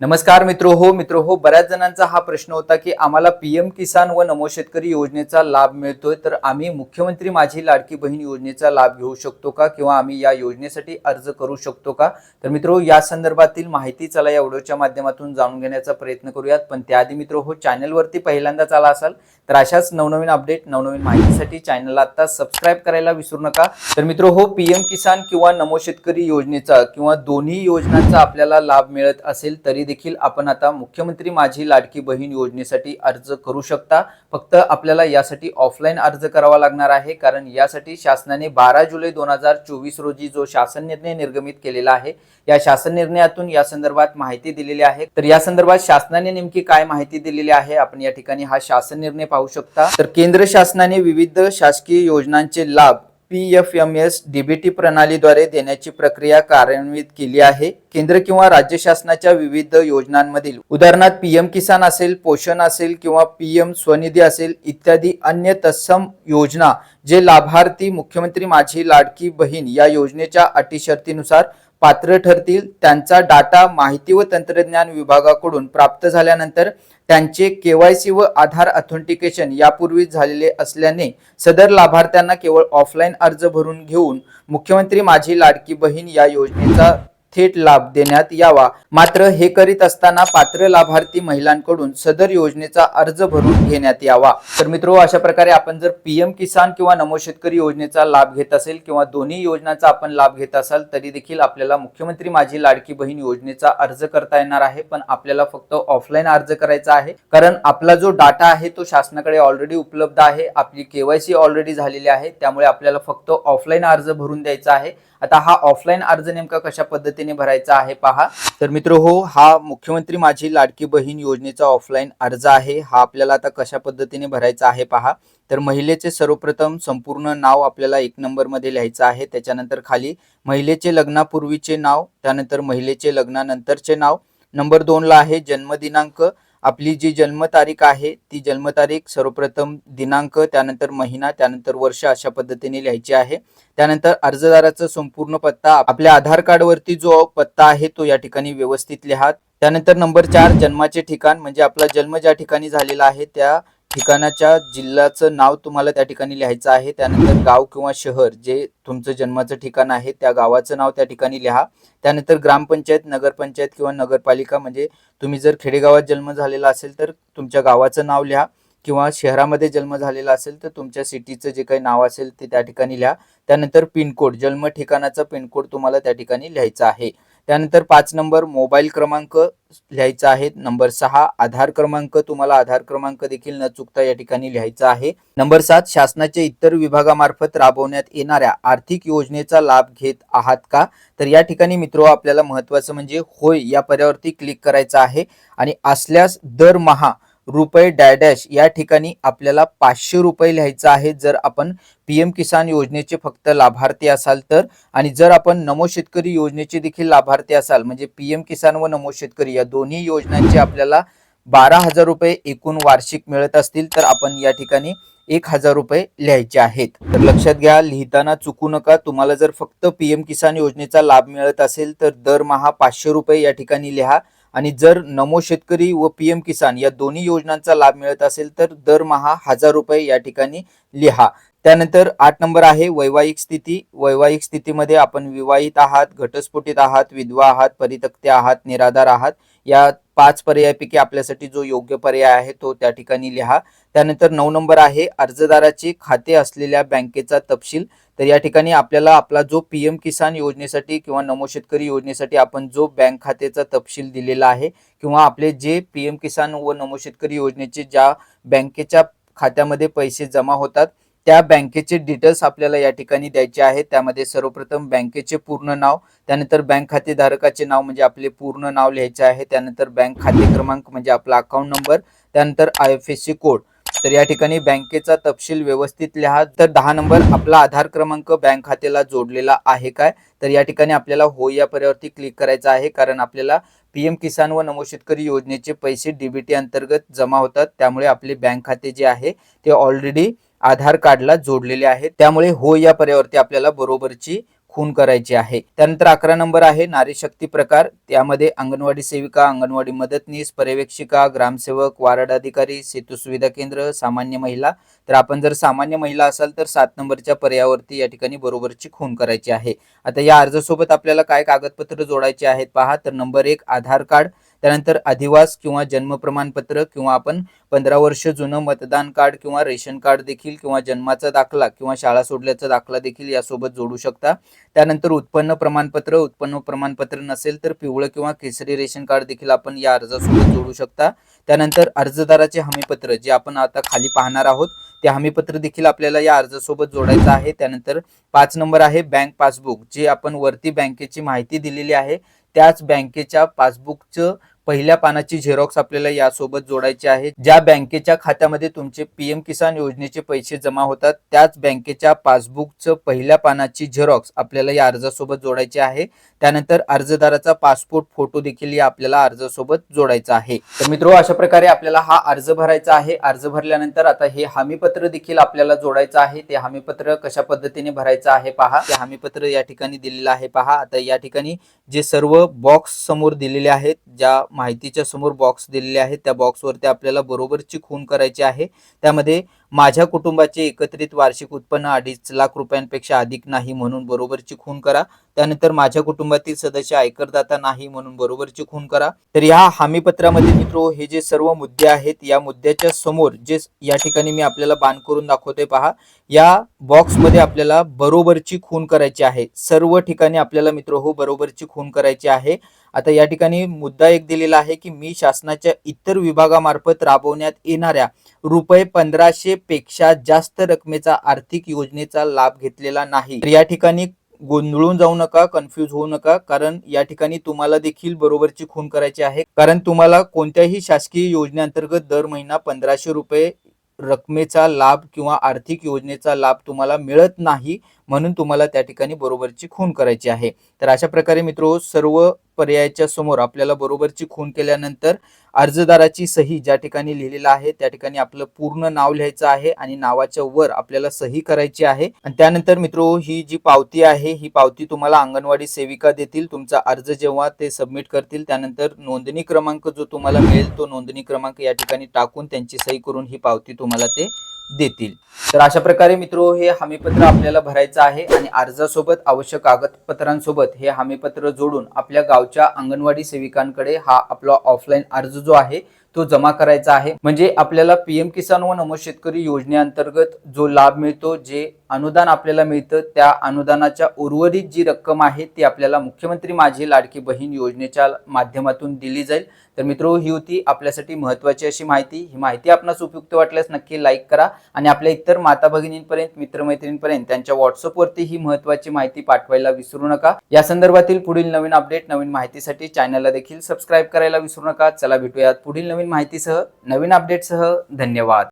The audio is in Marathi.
नमस्कार मित्र हो मित्र हो बऱ्याच जणांचा हा प्रश्न होता की आम्हाला पीएम किसान व नमो शेतकरी योजनेचा लाभ मिळतोय तर आम्ही मुख्यमंत्री माझी लाडकी बहीण योजनेचा लाभ घेऊ शकतो का किंवा आम्ही या योजनेसाठी अर्ज करू शकतो का? तर मित्र या संदर्भातील माहिती चला या व्हिडिओच्या माध्यमातून जाणून घेण्याचा प्रयत्न करूयात. पण त्याआधी मित्र हो चॅनलवरती पहिल्यांदाच आला असाल तर अशाच नवनवीन अपडेट नवनवीन माहितीसाठी चॅनलला आता सबस्क्राईब करायला विसरू नका. तर मित्र हो पीएम किसान किंवा नमो शेतकरी योजनेचा किंवा दोन्ही योजनांचा आपल्याला लाभ मिळत असेल तरी देखील आपण आता मुख्यमंत्री माझी लाडकी बहीण योजनेसाठी अर्ज करू शकता. फक्त आपल्याला यासाठी ऑफलाईन अर्ज करावा लागणार आहे कारण यासाठी शासनाने बारा जुलै दोन हजार चोवीस रोजी जो शासन निर्णय निर्गमित केलेला आहे या शासन निर्णयातून या संदर्भात माहिती दिलेली आहे. तर या संदर्भात शासनाने नेमकी काय माहिती दिलेली आहे आपण या ठिकाणी हा शासन निर्णय पाहू शकता. तर केंद्र शासनाने विविध शासकीय योजनांचे लाभ P F M S DBT प्रणालीद्वारे देण्याची प्रक्रिया कार्यान्वित केली आहे. केंद्र किंवा राज्य शासनाच्या विविध योजनांमधील उदाहरणार्थ पीएम किसान असेल पोषण असेल किंवा पीएम स्वनिधी असेल इत्यादी अन्य तत्सम योजना जे लाभार्थी मुख्यमंत्री माझी लाडकी बहीण या योजनेच्या अटी शर्तीनुसार पात्र ठरतील त्यांचा डाटा माहिती व तंत्रज्ञान विभागाकडून प्राप्त झाल्यानंतर त्यांचे केवायसी व आधार ऑथेंटिकेशन यापूर्वी झालेले असल्याने सदर लाभार्थ्यांना केवळ ऑफलाईन अर्ज भरून घेऊन मुख्यमंत्री माझी लाडकी बहीण या योजनेचा थेट लाभ देण्यात यावा. मात्र हे करीत असताना पात्र लाभार्थी महिलांकडून सदर योजनेचा अर्ज भरून घेण्यात यावा. तर मित्रो अशा प्रकारे आपण जर पीएम किसान किंवा नमो शेतकरी योजनेचा लाभ घेत असेल किंवा दोन्ही योजनांचा आपण लाभ घेत असाल तरी देखील आपल्याला मुख्यमंत्री माझी लाडकी बहीण योजनेचा अर्ज करता येणार आहे. पण आपल्याला फक्त ऑफलाईन अर्ज करायचा आहे. कारण आपला जो डाटा आहे तो शासनाकडे ऑलरेडी उपलब्ध आहे. आपली केवायसी ऑलरेडी झालेली आहे. त्यामुळे आपल्याला फक्त ऑफलाईन अर्ज भरून द्यायचा आहे. आता हा ऑफलाईन अर्ज नेमका कशा पद्धतीने भरायचा आहे. पहा. तर मित्र हो हा मुख्यमंत्री माझी लाडकी बहीण योजनेचा ऑफलाईन अर्ज आहे. हा आपल्याला आता कशा पद्धतीने भरायचा आहे पहा. तर महिलेचे सर्वप्रथम संपूर्ण नाव आपल्याला एक नंबरमध्ये लिहायचं आहे. त्याच्यानंतर खाली महिलेचे लग्नापूर्वीचे नाव त्यानंतर महिलेचे लग्नानंतरचे नाव. नंबर दोनला आहे जन्मदिनांक आपली जी जन्मतारीख आहे ती जन्मतारीख सर्वप्रथम दिनांक त्यानंतर महिना त्यानंतर वर्ष अशा पद्धतीने लिहायची आहे. त्यानंतर अर्जदाराचा संपूर्ण पत्ता आपल्या आधार कार्डवरती जो पत्ता आहे तो या ठिकाणी व्यवस्थित लिहा. त्यानंतर नंबर चार जन्माचे ठिकाण म्हणजे आपला जन्म ज्या ठिकाणी झालेला आहे त्या ठिकाणाच्या जिल्ह्याचं नाव तुम्हाला त्या ठिकाणी लिहायचं आहे. त्यानंतर गाव किंवा शहर जे तुमचं जन्माचं ठिकाण आहे त्या गावाचं नाव त्या ठिकाणी लिहा. त्यानंतर ग्रामपंचायत नगरपंचायत किंवा नगरपालिका म्हणजे तुम्ही जर खेडेगावात जन्म झालेला असेल तर तुमच्या गावाचं नाव लिहा किंवा शहरामध्ये जन्म झालेला असेल तर तुमच्या सिटीचं जे काही नाव असेल ते त्या ठिकाणी लिहा. त्यानंतर पिनकोड जन्म ठिकाणाचा पिनकोड तुम्हाला त्या ठिकाणी लिहायचा आहे. त्यानंतर पाच नंबर मोबाईल क्रमांक लिहायचा आहे. नंबर सहा आधार क्रमांक. तुम्हाला आधार क्रमांक देखील न चुकता या ठिकाणी लिहायचा आहे. नंबर सात शासनाच्या इतर विभागामार्फत राबवण्यात येणाऱ्या आर्थिक योजनेचा लाभ घेत आहात का? तर या ठिकाणी मित्र आपल्याला महत्वाचं म्हणजे होय या पर्यावरती क्लिक करायचं आहे. आणि असल्यास दरमहा रुपये डॅडॅश या ठिकाणी आपल्याला पाचशे रुपये लिहायचं आहे. जर आपण पीएम किसान योजनेचे फक्त लाभार्थी असाल तर आणि जर आपण नमो शेतकरी योजनेचे देखील लाभार्थी असाल म्हणजे पीएम किसान व नमो शेतकरी या दोन्ही योजनांचे आपल्याला बारा हजार रुपये एकूण वार्षिक मिळत असतील तर आपण या ठिकाणी एक हजार रुपये लिहायचे आहेत. तर लक्षात घ्या लिहिताना चुकू नका. तुम्हाला जर फक्त पीएम किसान योजनेचा लाभ मिळत असेल तर दरमहा पाचशे रुपये या ठिकाणी लिहा. आणि जर नमो शेतकरी व पीएम किसान या दोन्ही योजनांचा लाभ मिळत असेल तर दरमहा हजार रुपये या ठिकाणी लिहा. त्यानंतर आठ नंबर आहे वैवाहिक स्थिती. वैवाहिक स्थितीमध्ये आपण विवाहित आहात घटस्फोटित आहात विधवा आहात परितक्ते आहात निराधार आहात. या पाच पर्यायापैकी आपल्यासाठी जो योग्य पर्याय आहे तो त्या ठिकाणी लिहा. त्यानंतर नऊ नंबर आहे अर्जदाराचे खाते असलेल्या बँकेचा तपशील. तर या ठिकाणी आपल्याला आपला जो पीएम किसान योजनेसाठी किंवा नमो शेतकरी योजनेसाठी आपण जो बँक खात्याचा तपशील दिलेला आहे किंवा आपले जे पीएम किसान व नमो शेतकरी योजनेचे ज्या बँकेच्या खात्यामध्ये पैसे जमा होतात त्या बँकेचे डिटेल्स आपल्याला या ठिकाणी द्यायचे आहेत त्यामध्ये सर्वप्रथम बँकेचे पूर्ण नाव त्यानंतर बँक खातेधारकाचे नाव म्हणजे आपले पूर्ण नाव लिहायचे आहे. त्यानंतर बँक खाते क्रमांक म्हणजे आपला अकाउंट नंबर त्यानंतर I F S C code तर या ठिकाणी बँकेचा तपशील व्यवस्थित लिहा. तर दहा नंबर आपला आधार क्रमांक बँक खात्याला जोडलेला आहे काय? तर या ठिकाणी आपल्याला हो या पर्यावरती क्लिक करायचं आहे. कारण आपल्याला पीएम किसान व नमो शेतकरी योजनेचे पैसे डीबीटी अंतर्गत जमा होतात. त्यामुळे आपले बँक खाते जे आहे ते ऑलरेडी आधार कार्डला जोडलेले आहेत. त्यामुळे हो या पर्यावरती आपल्याला बरोबरची खून करायची आहे. त्यानंतर अकरा नंबर आहे नारी शक्ती प्रकार. त्यामध्ये अंगणवाडी सेविका अंगणवाडी मदतनीस पर्यवेक्षिका ग्रामसेवक वार्ड अधिकारी सेतू सुविधा केंद्र सामान्य महिला. तर आपण जर सामान्य महिला असाल तर सात नंबरच्या पर्यावरती या ठिकाणी बरोबरची खून करायची आहे. आता या अर्जासोबत आपल्याला काय कागदपत्र जोडायचे आहेत पहा. तर नंबर एक आधार कार्ड. त्यानंतर अधिवास किंवा जन्म प्रमाणपत्र किंवा आपण पंधरा वर्ष जुनं मतदान कार्ड किंवा रेशन कार्ड देखील किंवा जन्माचा दाखला किंवा शाळा सोडल्याचा दाखला देखील यासोबत जोडू शकता. त्यानंतर उत्पन्न प्रमाणपत्र उत्पन्न प्रमाणपत्र नसेल तर पिवळं किंवा केसरी रेशन कार्ड देखील आपण या अर्जासोबत जोडू शकता. त्यानंतर अर्जदाराचे हमीपत्र जे आपण आता खाली पाहणार आहोत ते हमीपत्र देखील आपल्याला या अर्जासोबत जोडायचं आहे. त्यानंतर पाच नंबर आहे बँक पासबुक जे आपण वरती बँकेची माहिती दिलेली आहे. त्याच बँकेच्या पासबुकचं पहिल्या पानाची झेरॉक्स आपल्याला यासोबत जोडायची आहे. ज्या बँकेच्या खात्यामध्ये तुमचे पीएम किसान योजनेचे पैसे जमा होतात त्याच बँकेच्या पासबुकचं पहिल्या पानाची झेरॉक्स आपल्याला या अर्जासोबत जोडायची आहे. त्यानंतर अर्जदाराचा पासपोर्ट फोटो देखील या आपल्याला अर्जासोबत जोडायचा आहे. तर मित्रो अशा प्रकारे आपल्याला हा अर्ज भरायचा आहे. अर्ज भरल्यानंतर आता हे हमीपत्र देखील आपल्याला जोडायचं आहे. ते हमीपत्र कशा पद्धतीने भरायचं आहे पहा. ते हमीपत्र या ठिकाणी दिलेलं आहे पहा. आता या ठिकाणी जे सर्व बॉक्स समोर दिलेले आहेत ज्या माहितीच्या समोर बॉक्स दिलेले आहेत. त्या बॉक्सवरती आपल्याला बरोबरची खून करायची आहे. त्यामध्ये माझ्या कुटुंबाचे एकत्रित वार्षिक उत्पन्न अडीच लाख रुपयांपेक्षा अधिक नाही म्हणून बरोबरची खून करा. त्यानंतर माझ्या कुटुंबातील सदस्य आयकरदाता नाही म्हणून बरोबरची खून करा. तर या हमीपत्रामध्ये मित्रो हे जे सर्व मुद्दे आहेत या मुद्द्याच्या समोर जे या ठिकाणी मी आपल्याला बाण करून दाखवते पहा. या बॉक्समध्ये आपल्याला बरोबरची खून करायची आहे. सर्व ठिकाणी आपल्याला मित्र हो बरोबरची खून करायची आहे. आता या ठिकाणी मुद्दा एक दिलेला आहे की मी शासनाच्या इतर विभागामार्फत राबवण्यात येणाऱ्या रुपये पंधराशे पेक्षा जास्त रकमेचा आर्थिक योजनेचा लाभ घेतलेला नाही. तर या ठिकाणी गोंधळून जाऊ नका कन्फ्यूज होऊ नका कारण या ठिकाणी तुम्हाला देखील बरोबरची खून करायची आहे. कारण तुम्हाला कोणत्याही शासकीय योजनेअंतर्गत दर महिना पंधराशे रुपये रकमेचा लाभ किंवा आर्थिक योजनेचा लाभ तुम्हाला मिळत नाही म्हणून तुम्हाला त्या ठिकाणी बरोबरची खून करायची आहे. तर अशा प्रकारे मित्रो सर्व पर्यायाच्या समोर आपल्याला बरोबरची खून केल्यानंतर अर्जदाराची सही ज्या ठिकाणी लिहिलेलं आहे त्या ठिकाणी आपलं पूर्ण नाव लिहायचं आहे आणि नावाच्या वर आपल्याला सही करायची आहे. आणि त्यानंतर मित्रो ही जी पावती आहे ही पावती तुम्हाला अंगणवाडी सेविका देतील. तुमचा अर्ज जेव्हा ते सबमिट करतील त्यानंतर नोंदणी क्रमांक जो तुम्हाला मिळेल तो नोंदणी क्रमांक या ठिकाणी टाकून त्यांची सही करून ही पावती तुम्हाला ते देतील. तर अशा प्रकारे मित्रो हे हमीपत्र आपल्याला भरायचं आहे आणि अर्जासोबत आवश्यक कागदपत्रांसोबत हे हमीपत्र जोडून आपल्या गावच्या अंगणवाडी सेविकांकडे हा आपला ऑफलाईन अर्ज जो आहे तो जमा करायचा आहे. म्हणजे आपल्याला पीएम किसान व नमो शेतकरी योजनेअंतर्गत जो लाभ मिळतो जे अनुदान आपल्याला मिळतं त्या अनुदानाच्या उर्वरित जी रक्कम आहे ती आपल्याला मुख्यमंत्री माझी लाडकी बहीण योजनेच्या माध्यमातून दिली जाईल. तर मित्रो ही होती आपल्यासाठी महत्वाची अशी माहिती. ही माहिती आपणास उपयुक्त वाटल्यास नक्की लाईक करा आणि आपल्या इतर माता भगिनींपर्यंत मित्रमैत्रिणींपर्यंत त्यांच्या व्हॉट्सअपवरती ही महत्वाची माहिती पाठवायला विसरू नका. या संदर्भातील पुढील नवीन अपडेट नवीन माहितीसाठी चॅनलला देखील सबस्क्राईब करायला विसरू नका. चला भेटूयात पुढील नवीन माहितीसह नवीन अपडेटसह धन्यवाद.